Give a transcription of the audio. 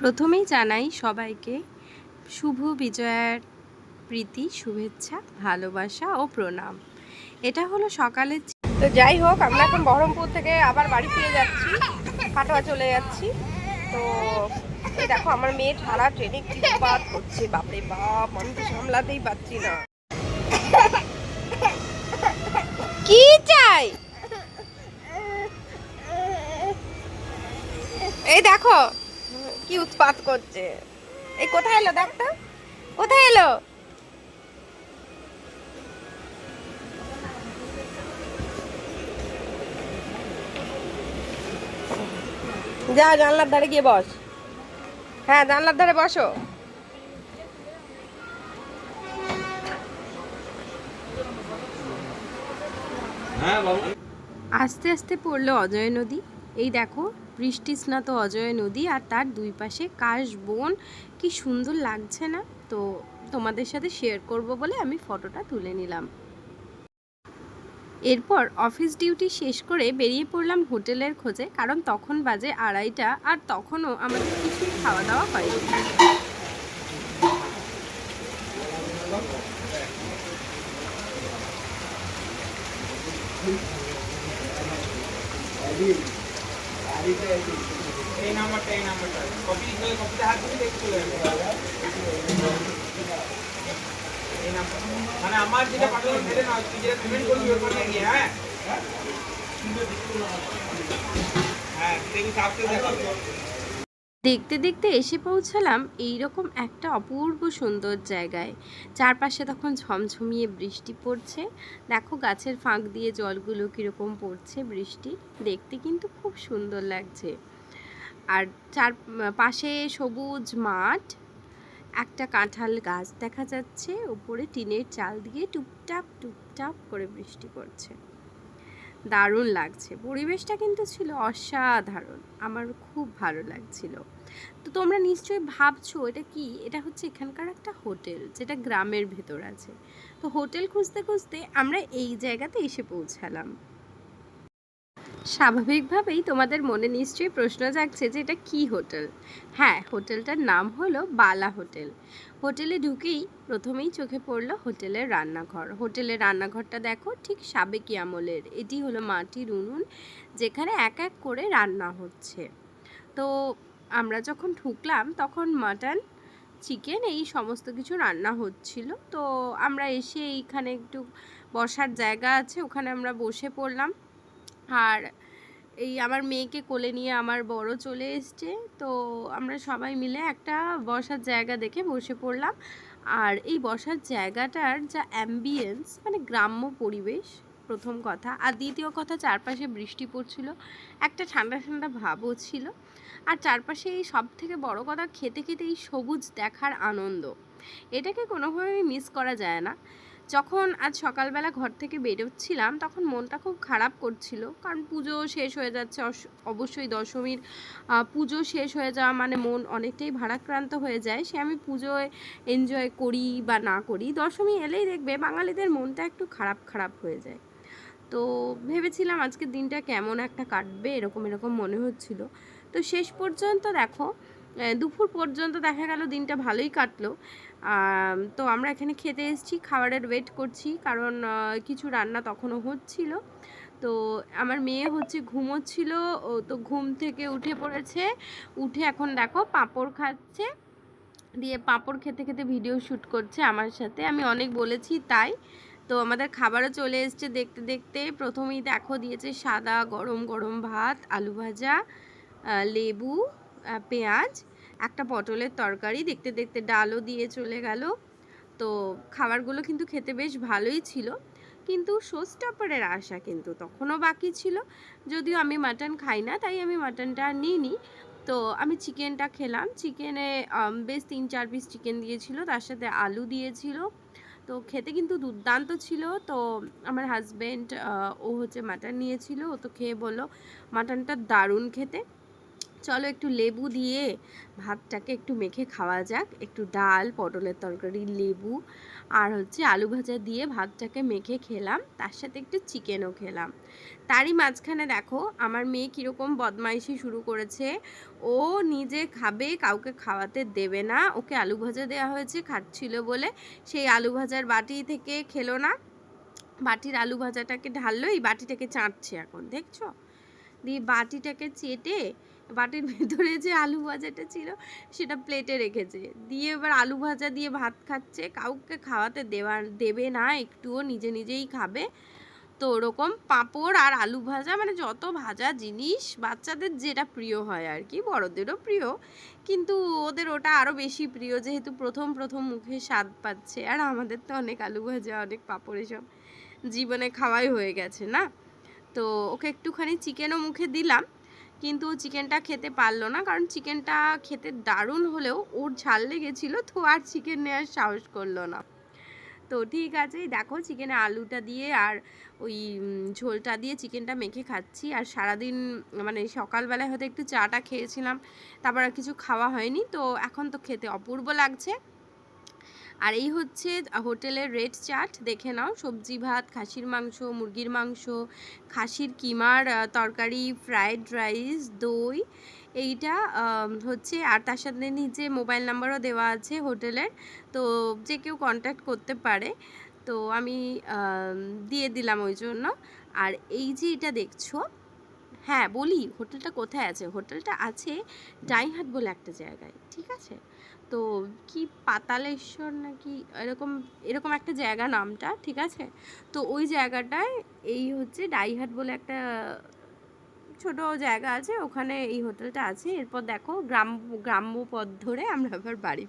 প্রথমেই জানাই সবাইকে শুভ বিজয়ার প্রীতি, শুভেচ্ছা, ভালোবাসা ও প্রণাম। এটা হলো সকালের তো যাই হোক, আমরা এখন বহরমপুর থেকে আবার বাড়ি ফিরে যাচ্ছি। কাটোয়া চলে যাচ্ছি। তো এই দেখো, আমার মেয়ে সারা ট্রেনে কি বাদ করছে, বাপরে বাপ, আমি তো সামলাতেই পারছি না। কি চাই? এই দেখো কি উৎপাত করছে? এই কোথায় এলো দেখ তো? কোথায় এলো? যা জানলার ধারে গিয়ে বস। হ্যাঁ জানলার ধারে বসো। হ্যাঁ আস্তে আস্তে পড়ল অজয় নদী। এই দেখো, বৃষ্টি স্নাত অজয় নদী আর তার দুই পাশে কাশ বন। কি সুন্দর লাগছে না? তো তোমাদের সাথে শেয়ার করব বলে আমি ফটোটা তুলে নিলাম। এরপর অফিস ডিউটি শেষ করে বেরিয়ে পড়লাম হোটেলের খোঁজে, কারণ তখন বাজে আড়াইটা আর তখনও আমাদের কিছুই খাওয়া দাওয়া হয়নি। কপি করে কপিতে হাত দিয়ে দেখে চলে যাবে। এই নাম্বার। মানে আমার যেটা পাঠানো সেটা তুই যেটা পেমেন্ট হ্যাঁ? হ্যাঁ দেখবি সাথে দেখাবে। দেখতে দেখতে এসে পৌঁছালাম এই রকম একটা অপূর্ব সুন্দর জায়গায়। চারপাশে তখন ঝমঝমিয়ে বৃষ্টি পড়ছে। দেখো গাছের ফাঁক দিয়ে জলগুলো কীরকম পড়ছে বৃষ্টি। দেখতে কিন্তু খুব সুন্দর লাগছে। আর চার, পাশে সবুজ মাঠ, একটা কাঁঠাল গাছ দেখা যাচ্ছে। উপরে টিনের চাল দিয়ে টুপটাপ টুপটাপ করে বৃষ্টি পড়ছে। দারুণ লাগছে। পরিবেশটা কিন্তু ছিল অসাধারণ। আমার খুব ভালো লাগছিল। তো তোমরা নিশ্চয়ই ভাবছ, এটা কি? এটা হচ্ছে এখানকার একটা হোটেল, যেটা গ্রামের ভেতর আছে। তো হোটেল খুঁজতে খুঁজতে আমরা এই জায়গাতে এসে পৌঁছালাম। স্বাভাবিকভাবেই তোমাদের মনে নিশ্চয়ই প্রশ্ন জাগছে যে এটা কি হোটেল? হ্যাঁ হোটেলটার নাম হলো বালা হোটেল। হোটেলে ঢুকেই প্রথমেই চোখে পড়ল হোটেলের রান্নাঘর। হোটেলের রান্নাঘরটা দেখো ঠিক সাবেকি আমলের। এটি হলো মাটির উনুন যেখানে এক এক করে রান্না হচ্ছে। তো আমরা যখন ঢুকলাম তখন মাটন, চিকেন এই সমস্ত কিছু রান্না হচ্ছিল। তো আমরা এসে এইখানে একটু বসার জায়গা আছে, ওখানে আমরা বসে পড়লাম। আর এই আমার মেয়েকে কোলে নিয়ে আমার বড় চলে এসছে। তো আমরা সবাই মিলে একটা বসার জায়গা দেখে বসে পড়লাম। আর এই বসার জায়গাটার যা অ্যাম্বিয়েন্স মানে গ্রাম্য পরিবেশ, প্রথম কথা। আর দ্বিতীয় কথা, চারপাশে বৃষ্টি পড়ছিল, একটা ঠান্ডা ঠান্ডা ভাবও ছিল। আর চারপাশে এই সব থেকে বড় কথা, খেতে খেতে এই সবুজ দেখার আনন্দ। এটাকে কোনোভাবেই মিস করা যায় না। যখন আজ সকালবেলা ঘর থেকে বেরোচ্ছিলাম, তখন মনটা খুব খারাপ করছিল। কারণ পুজো শেষ হয়ে যাচ্ছে অবশ্যই দশমীর পুজো শেষ হয়ে যাওয়া মানে মন অনেকটাই ভারাক্রান্ত হয়ে যায়। সে আমি পুজোয় এনজয় করি বা না করি, দশমী এলেই দেখবে বাঙালিদের মনটা একটু খারাপ খারাপ হয়ে যায়। তো ভেবেছিলাম আজকের দিনটা কেমন একটা কাটবে, এরকম এরকম মনে হচ্ছিল। তো শেষ পর্যন্ত দেখো দুপুর পর্যন্ত দেখা গেল দিনটা ভালোই কাটলো। তো আমরা এখানে খেতে এসেছি, খাবারের ওয়েট করছি, কারণ কিছু রান্না তখনও হচ্ছিল। তো আমার মেয়ে হচ্ছে ঘুমোচ্ছিল, ও তো ঘুম থেকে উঠে পড়েছে। উঠে এখন দেখো পাঁপড় খাচ্ছে, দিয়ে পাঁপড় খেতে খেতে ভিডিও শ্যুট করছে আমার সাথে। আমি অনেক বলেছি তাই। তো আমাদের খাবারও চলে এসছে দেখতে দেখতে। প্রথমেই দেখো দিয়েছে সাদা গরম গরম ভাত, আলু ভাজা লেবু পেঁয়াজ। একটা পটলের তরকারি, দেখতে দেখতে ডালও দিয়ে চলে গেল। তো খাবারগুলো কিন্তু খেতে বেশ ভালোই ছিল। কিন্তু শোস্টপারের আশা কিন্তু তখনও বাকি ছিল। যদিও আমি মাটন খাই না, তাই আমি মাটনটা নিইনি। তো আমি চিকেনটা খেলাম। চিকেনে বেশ তিন চার পিস চিকেন দিয়েছিল, তার সাথে আলু দিয়েছিল। তো খেতে কিন্তু দুর্দান্ত ছিল। তো আমার হাজব্যান্ড ও হচ্ছে মাটন নিয়েছিল। ও তো খেয়ে বলল, মাটনটা দারুণ খেতে। চলো একটু লেবু দিয়ে ভাতটাকে একটু মেখে খাওয়া যাক। একটু ডাল, পটলের তরকারি, লেবু আর হচ্ছে আলু ভাজা দিয়ে ভাতটাকে মেখে খেলাম। তার সাথে একটু চিকেনও খেলাম। তারই মাঝখানে দেখো, আমার মেয়ে কীরকম বদমাইশি শুরু করেছে। ও নিজে খাবে, কাউকে খাওয়াতে দেবে না। ওকে আলু ভাজা দেওয়া হয়েছে, খাচ্ছিল বলে সেই আলু ভাজার বাটি থেকে খেলো না। বাটির আলু ভাজাটাকে ঢাললো, এই বাটিটাকে চাটছে এখন, দেখছ? দিয়ে বাটিটাকে চেটে বাটির ভেতরে যে আলু ভাজাটা ছিল, সেটা প্লেটে রেখেছে। দিয়ে এবার আলু ভাজা দিয়ে ভাত খাচ্ছে। কাউকে খাওয়াতে দেওয়া দেবে না, একটুও নিজে নিজেই খাবে। তো ওরকম পাঁপড় আর আলু ভাজা মানে যত ভাজা জিনিস, বাচ্চাদের যেটা প্রিয় হয় আর কি, বড়দেরও প্রিয়। কিন্তু ওদের ওটা আরও বেশি প্রিয়, যেহেতু প্রথম প্রথম মুখে স্বাদ পাচ্ছে। আর আমাদের তো অনেক আলু ভাজা, অনেক পাঁপড় এসব জীবনে খাওয়াই হয়ে গেছে না? তো ওকে একটুখানি চিকেনও মুখে দিলাম। কিন্তু চিকেনটা খেতে পারল না, কারণ চিকেনটা খেতে দারুণ হলেও ওর ঝাল লেগেছিলো, তো আর চিকেন নেওয়ার সাহস করল না। তো ঠিক আছে দেখো চিকেনে আলুটা দিয়ে আর ওই ঝোলটা দিয়ে চিকেনটা মেখে খাচ্ছি। আর সারাদিন মানে সকালবেলায় হয়তো একটু চাটা খেয়েছিলাম, তারপর আর কিছু খাওয়া হয়নি, তো এখন তো খেতে অপূর্ব লাগছে। আর এই হচ্ছে হোটেলের রেড চাট দেখে নাও, সবজি, ভাত, খাসির মাংস, মুরগির মাংস, খাসির কিমার তরকারি ফ্রায়েড রাইস, দই। এইটা হচ্ছে, আর তার সাথে নিচে মোবাইল নাম্বারও দেওয়া আছে হোটেলের। তো যে কেউ কন্ট্যাক্ট করতে পারে। তো আমি, দিয়ে দিলাম ওই জন্য। আর এই যে এটা দেখছ হ্যাঁ বলি, হোটেলটা কোথায় আছে? হোটেলটা আছে ডাইহাট বলে একটা জায়গায়, ঠিক আছে? তো কি পাতালেশ্বর নাকি এরকম এরকম একটা জায়গা নামটা, ঠিক আছে? তো ওই জায়গাটায় এই হচ্ছে ডাইহাট বলে একটা ছোট জায়গা আছে, ওখানে এই হোটেলটা আছে। এরপর দেখো গ্রাম গ্রাম্য পথ ধরে আমরা আবার বাড়ি